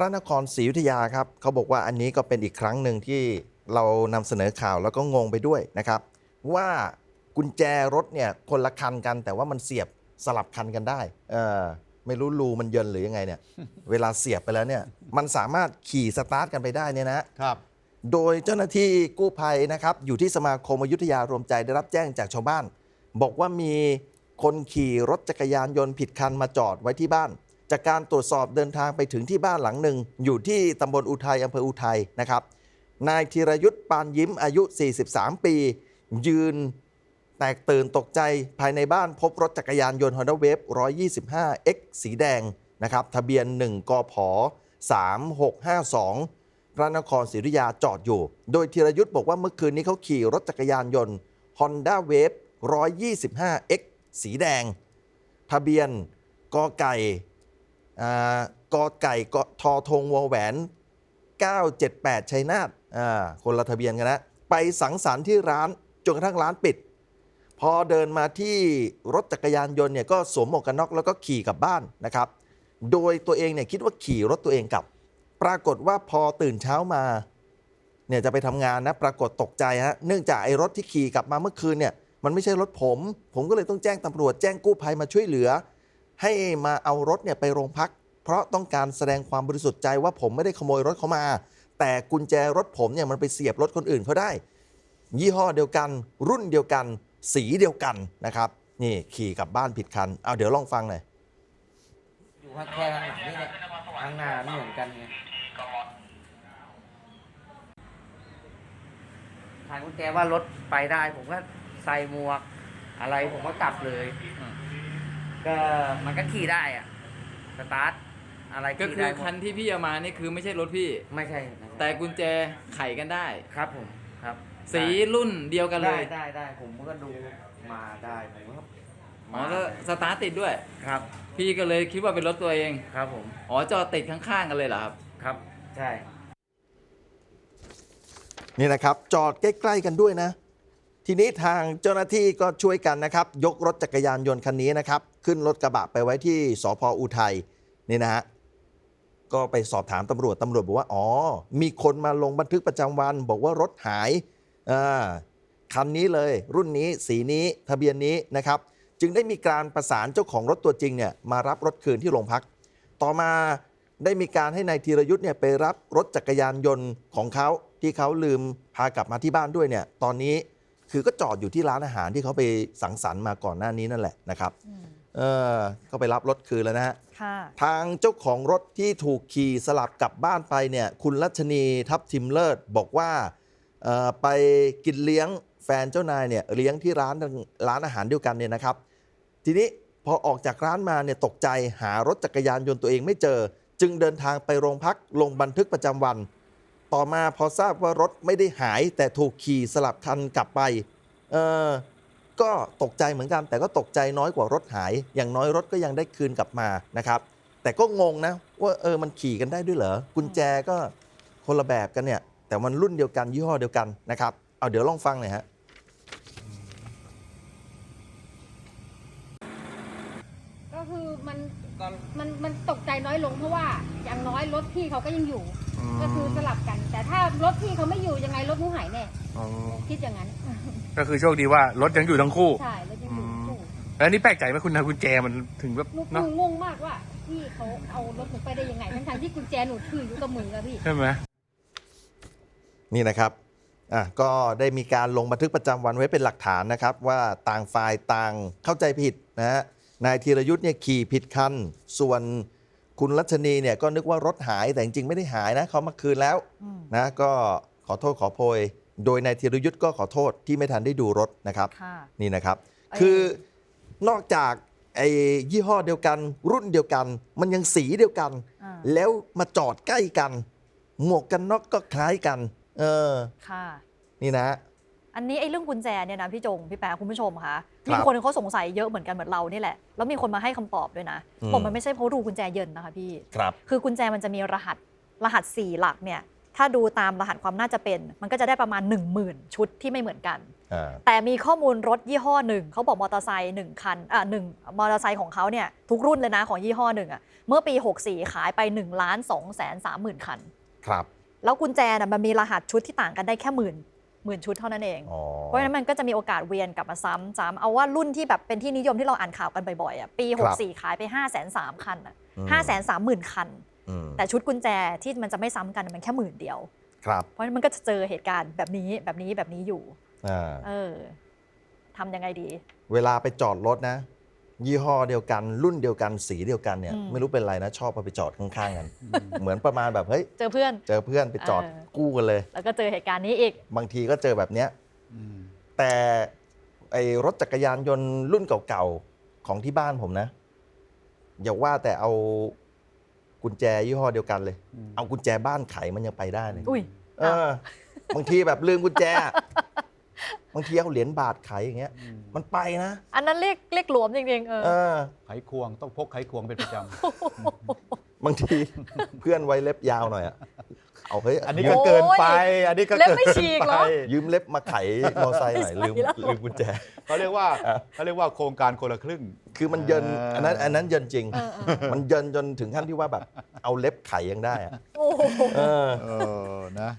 พระนครศรีอยุธยาครับเขาบอกว่าอันนี้ก็เป็นอีกครั้งหนึ่งที่เรานำเสนอข่าวแล้วก็งงไปด้วยนะครับ ว่ากุญแจรถเนี่ยคนละคันกัน แต่ว่ามันเสียบสลับคันกันได้เออไม่รู้รูมันเยินหรือยังไงเนี่ยเวลาเสียบไปแล้วเนี่ยมันสามารถขี่สตาร์ทกันไปได้เนี่ยนะครับโดยเจ้าหน้าที่กู้ภัยนะครับอยู่ที่สมาคมอยุธยารวมใจได้รับแจ้งจากชาวบ้าน บอกว่ามีคนขี่รถจักรยานยนต์ผิดคันมาจอดไว้ที่บ้าน จากการตรวจสอบเดินทางไปถึงที่บ้านหลังหนึ่ง อยู่ที่ตำบลอุทัยอำเภออุทัยนะครับ นายธีรยุทธ์ปานยิ้มอายุ 43 ปี ยืนแตกตื่นตกใจภายในบ้านพบรถจักรยานยนต์ Honda Wave 125 X สีแดงนะครับ ทะเบียน 1กพ3652 พระนครศรีอยุธยาจอดอยู่ โดยธีรยุทธ์บอกว่าเมื่อคืนนี้เขาขี่รถจักรยานยนต์ Honda Wave 125 X สีแดง ทะเบียนกไก่ กอไก่กทอทงวอแหวน 978 ชัยนาทคนละทะเบียนกันนะไปสังสรรค์ที่ร้านจนกระทั่งร้านปิด พอเดินมาที่รถจักรยานยนต์เนี่ยก็สวมหมวกกันน็อกแล้วก็ขี่กลับบ้านนะครับ โดยตัวเองเนี่ยคิดว่าขี่รถตัวเองกลับ ปรากฏว่าพอตื่นเช้ามาเนี่ยจะไปทำงานนะปรากฏตกใจฮะเนื่องจากไอ้รถที่ขี่กลับมาเมื่อคืนเนี่ยมันไม่ใช่รถผม ผมก็เลยต้องแจ้งตำรวจแจ้งกู้ภัยมาช่วยเหลือ ให้มาเอารถเนี่ยไปโรงพัก เพราะต้องการแสดงความบริสุทธิ์ใจว่าผมไม่ได้ขโมยรถเขามา แต่กุญแจรถผมเนี่ยมันไปเสียบรถคนอื่นเขาได้ ยี่ห้อเดียวกัน รุ่นเดียวกัน สีเดียวกันนะครับนี่ขี่กลับบ้านผิดคันเอาเดี๋ยวลองฟังหน่อยอยู่ข้างแค่ข้างหลังนี่แหละข้างหน้าไม่เหมือนกันไงทางกุญแจว่ารถไปได้ผมก็ใส่หมวกอะไรผมก็กลับเลย ก็มันก็ขี่ได้อะสตาร์ทอะไรก็ขี่คืได้อหมดคันที่พี่เอามานี่คือไม่ใช่รถพี่ ไม่ใช่ไม่ใช่แต่กุญแจไขกันได้ ครับผมครับสีรุ่นเดียวกันเลได้ยได้ได้ผมก็ดูมาได้ผมก็อ๋อแล้วสตาร์ทติดด้วย ครับพี่ก็เลยคิดว่าเป็นรถตัวเอง ครับผมอ๋อจอดติดข้างๆกันเลยเหรอครับ ครับใช่ นี่นะครับ จอดใกล้ ๆ กันด้วยนะ ทีนี้ทางเจ้าหน้าที่ก็ช่วยกันนะครับ ยกรถจักรยานยนต์คันนี้นะครับ ขึ้นรถกระบะไปไว้ที่สพอุทัยนี่นะฮะก็ไปสอบถามตำรวจตำรวจบอกว่า อ๋อ มีคนมาลงบันทึกประจำวัน บอกว่ารถหายคันนี้เลย รุ่นนี้สีนี้ทะเบียนนี้นะครับ จึงได้มีการประสานเจ้าของรถตัวจริงเนี่ยมารับรถคืนที่โรงพัก ต่อมาได้มีการให้นายธีรยุทธ์เนี่ยไปรับรถจักรยานยนต์ของเขาที่เขาลืมพากลับมาที่บ้านด้วยเนี่ยตอนนี้ คือก็จอดอยู่ที่ร้านอาหารที่เขาไปสังสรรค์มาก่อนหน้านี้นั่นแหละนะครับอืมเออก็ไปรับรถคืนแล้วนะฮะค่ะทางเจ้าของรถที่ถูกขี่สลับกลับบ้านไปเนี่ย คุณรัชนีทับทิมเลิศบอกว่าเอ่อไปกินเลี้ยงแฟนเจ้านายเนี่ยเลี้ยงที่ร้านร้านอาหารเดียวกันเนี่ยนะครับ ทีนี้พอออกจากร้านมาเนี่ยตกใจหารถจักรยานยนต์ตัวเองไม่เจอ จึงเดินทางไปโรงพักลงบันทึกประจำวัน ต่อมาพอทราบว่ารถไม่ได้หาย แต่ถูกขี่สลับคันกลับไปเออก็ตกใจเหมือนกัน แต่ก็ตกใจน้อยกว่ารถหาย อย่างน้อยรถก็ยังได้คืนกลับมานะครับ แต่ก็งงนะว่าเออมันขี่กันได้ด้วยเหรอกุญแจก็คนละแบบกันเนี่ยแต่มันรุ่นเดียวกันยี่ห้อเดียวกันนะครับเอาเดี๋ยวลองฟังหน่อยฮะก็คือมันมันมันตกใจน้อยลงเพราะว่าอย่างน้อยรถพี่เขาก็ยังอยู่ ก็คือสลับกัน แต่ถ้ารถพี่เขาไม่อยู่ยังไงรถหนูหายแน่คิดอย่างนั้น ก็คือโชคดีว่ารถยังอยู่ทั้งคู่ ใช่รถยังอยู่คู่แล้วนี่แปลกใจไหมคุณทางกุญแจมันถึงแบบหนูหเนาะนูงงมากว่าพี่เขาเอารถหนูไปได้ยังไงทั้งๆที่กุญแจหนูถืออยู่กับมืออะพี่ ใช่ไหม นี่นะครับอะก็ได้มีการลงบันทึกประจำวันไว้เป็นหลักฐานนะครับ ว่าต่างฝ่ายต่างเข้าใจผิดนะฮะนายธีรยุทธ์เนี่ยขี่ผิดคัน ส่วน คุณรัชนีเนี่ยก็นึกว่ารถหายแต่จริงๆไม่ได้หายนะเขามาคืนแล้วอืมนะก็ขอโทษขอโพย โดยนายธีรยุทธ์ก็ขอโทษที่ไม่ทันได้ดูรถนะครับค่ะนี่นะครับเอ้ยคือนอกจากไอ้ยี่ห้อเดียวกัน รุ่นเดียวกัน มันยังสีเดียวกันอ่าแล้วมาจอดใกล้กัน หมวกกันน็อกก็คล้ายกัน เออค่ะนี่นะ อันนี้ไอ้เรื่องกุญแจเนี่ยนะพี่จงพี่แปะคุณผู้ชมคะครับมีคนเขาสงสัยเยอะเหมือนกันเหมือนเรานี่แหละแล้วมีคนมาให้คำตอบด้วยนะอืมบอกมันไม่ใช่เพราะรูกุญแจเยินนะคะพี่ครับคือกุญแจมันจะมีรหัสรหัส 4 หลักเนี่ยถ้าดูตามรหัสความน่าจะเป็น มันก็จะได้ประมาณ 1 0,000 ชุดที่ไม่เหมือนกันอ่าแต่มีข้อมูลรถยี่ห้อหนึ่งเขาบอกมอเตอร์ไซค์หนึ่งคันอะหนึ่งมอเตอร์ไซค์ของเขาเนี่ยทุกรุ่นเลยนะของยี่ห้อหนึ่งอะเมื่อปี 64 ขายไป1ล้าน2แสน3หมื่นคัน ครับ แล้วกุญแจน่ะมันมีรหัสชุดที่ต่างกันได้แค่หมื่น หมื่นชุดเท่านั้นเอง อ๋อเพราะฉะนั้นมันก็จะมีโอกาสเวียนกลับมาซ้ำซ้ำเอาว่ารุ่นที่แบบเป็นที่นิยมที่เราอ่านข่าวกันบ่อยๆอะปี 64 ขายไป 5 3 0 0 0คันอะอืม5 3 0 0 0 0 คัน อืมแต่ชุดกุญแจที่มันจะไม่ซ้ำกันมันแค่หมื่นเดียว ครับเพราะฉะนั้นมันก็จะเจอเหตุการณ์แบบนี้แบบนี้แบบนี้อยู่ อ่าเออทำยังไงดี เวลาไปจอดรถนะ ยี่ห้อเดียวกัน รุ่นเดียวกันสีเดียวกันเนี่ยอืม ไม่รู้เป็นไรนะชอบเอาไปจอดข้างๆกัน เหมือนประมาณแบบเฮ้ยเจอเพื่อน เจอเพื่อนไปจอดเออ กู้กันเลย แล้วก็เจอเหตุการณ์นี้อีก บางทีก็เจอแบบเนี้ยแต่ไอรถจักรยานยนต์รุ่นเก่าๆ ของที่บ้านผมนะ อย่าว่าแต่เอากุญแจยี่ห้อเดียวกันเลย เอากุญแจบ้านไขมันยังไปได้เลยอุ้ย เออ บางทีแบบลืมกุญแจบางทีเอาเหรียญบาทไขอย่างเงี้ย มันไปนะอันนั้นเรียกเรียกหลวมจริงๆเออ เออ ไขควงต้องพกไขควงเป็นประจบางที เพื่อนไว้เล็บยาวหน่อยอะเอาเฮ้ยำอันนี้ก็เกินไป อันนี้ก็เล็บเกินไม่ฉีกเหรอไปยืมเล็บมาไขมอไซค์หน่อยไม่ใช่ลืมแล้วลืมกุญแจ เขาเรียกว่าเขาเรียกว่าโครงการคนละครึ่ง คือมันเยินเอออั อันนั้นอันนั้นเยินจริง เออเออ มันเยินจนถึงขั้นที่ว่าแบบเอาเล็บไขยังได้อะโอ้โห เออ เออนะ